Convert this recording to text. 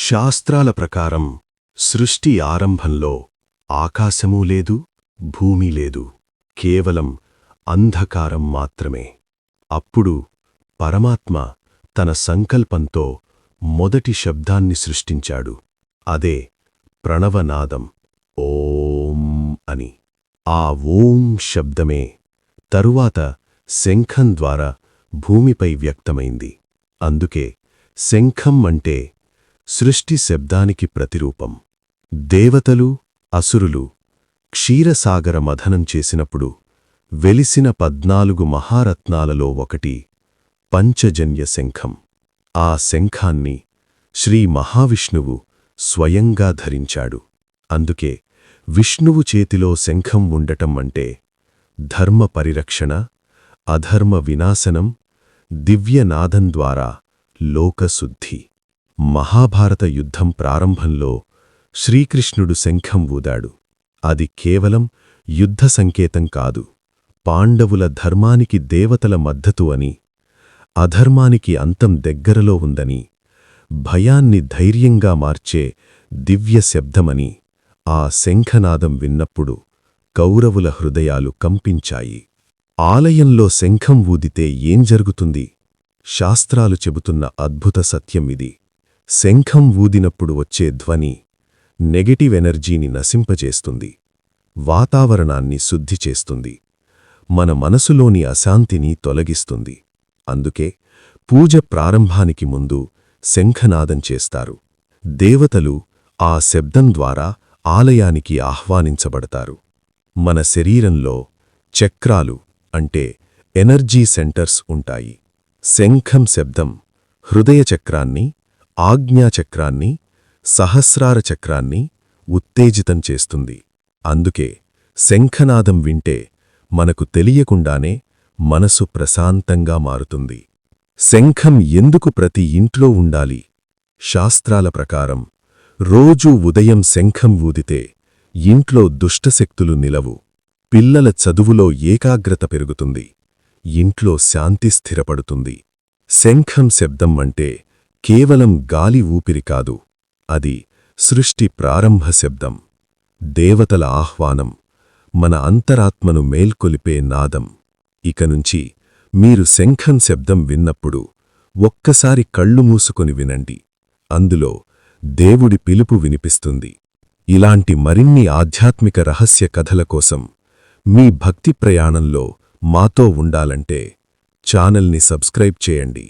శాస్త్రాల ప్రకారం సృష్టి ఆరంభంలో ఆకాశమూ లేదు భూమి లేదు కేవలం అంధకారం మాత్రమే. అప్పుడు పరమాత్మ తన సంకల్పంతో మొదటి శబ్దాన్ని సృష్టించాడు. అదే ప్రణవనాదం ఓం అని. ఆ ఓం శబ్దమే తరువాత శంఖం ద్వారా భూమిపై వ్యక్తమైంది. అందుకే శంఖం అంటే సృష్టి శబ్దానికి ప్రతిరూపం. దేవతలు అసురులు క్షీరసాగర మథనం చేసినప్పుడు వెలిసిన పద్నాలుగు మహారత్నాలలో ఒకటి పంచజన్య శంఖం. ఆ శంఖాన్ని శ్రీ మహావిష్ణువు స్వయంగా ధరించాడు. అందుకే విష్ణువు చేతిలో శంఖం ఉండటం అంటే ధర్మ పరిరక్షణ అధర్మ వినాశనం దివ్యనాదం ద్వారా లోకశుద్ధి. మహాభారత యుద్ధం ప్రారంభంలో శ్రీకృష్ణుడు శంఖం ఊదాడు. అది కేవలం యుద్ధ సంకేతం కాదు పాండవుల ధర్మానికి దేవతల మద్దతు అని అధర్మానికి అంతం దగ్గరలో ఉందని భయాన్ని ధైర్యంగా మార్చే దివ్య శబ్దమని ఆ శంఖనాదం విన్నప్పుడు కౌరవుల హృదయాలు కంపించాయి. ఆలయంలో శంఖం ఊదితే ఏం జరుగుతుంది? శాస్త్రాలు చెబుతున్న అద్భుత సత్యం ఇది. శంఖం ఊదినప్పుడు వచ్చే ధ్వని నెగటివ్ ఎనర్జీని నశింపజేస్తుంది వాతావరణాన్ని శుద్ధి చేస్తుంది మన మనసులోని అశాంతిని తొలగిస్తుంది. అందుకే పూజ ప్రారంభానికి ముందు శంఖనాదం చేస్తారు. దేవతలు ఆ శబ్దం ద్వారా ఆలయానికి ఆహ్వానించబడతారు. మన శరీరంలో చక్రాలు అంటే ఎనర్జీ సెంటర్స్ ఉంటాయి. శంఖం శబ్దం హృదయ చక్రాన్ని ఆజ్ఞాచక్రాన్ని సహస్రార చక్రాన్ని ఉత్తేజితం చేస్తుంది. అందుకే శంఖనాదం వింటే మనకు తెలియకుండానే మనసు ప్రశాంతంగా మారుతుంది. శంఖం ఎందుకు ప్రతి ఇంట్లో ఉండాలి? శాస్త్రాల ప్రకారం రోజూ ఉదయం శంఖం ఊదితే ఇంట్లో దుష్టశక్తులు నిలవు. పిల్లల చదువులో ఏకాగ్రత పెరుగుతుంది. ఇంట్లో శాంతి స్థిరపడుతుంది. శంఖం శబ్దం అంటే కేవలం గాలి ఊపిరి కాదు అది సృష్టి ప్రారంభ శబ్దం దేవతల ఆహ్వానం మన అంతరాత్మను మేల్కొలిపే నాదం. ఇకనుంచి మీరు శంఖం శబ్దం విన్నప్పుడు ఒక్కసారి కళ్ళు మూసుకొని వినండి. అందులో దేవుడి పిలుపు వినిపిస్తుంది. ఇలాంటి మరిన్ని ఆధ్యాత్మిక రహస్య కథల కోసం మీ భక్తి ప్రయాణంలో మాతో ఉండాలంటే ఛానల్ని సబ్స్క్రైబ్ చేయండి.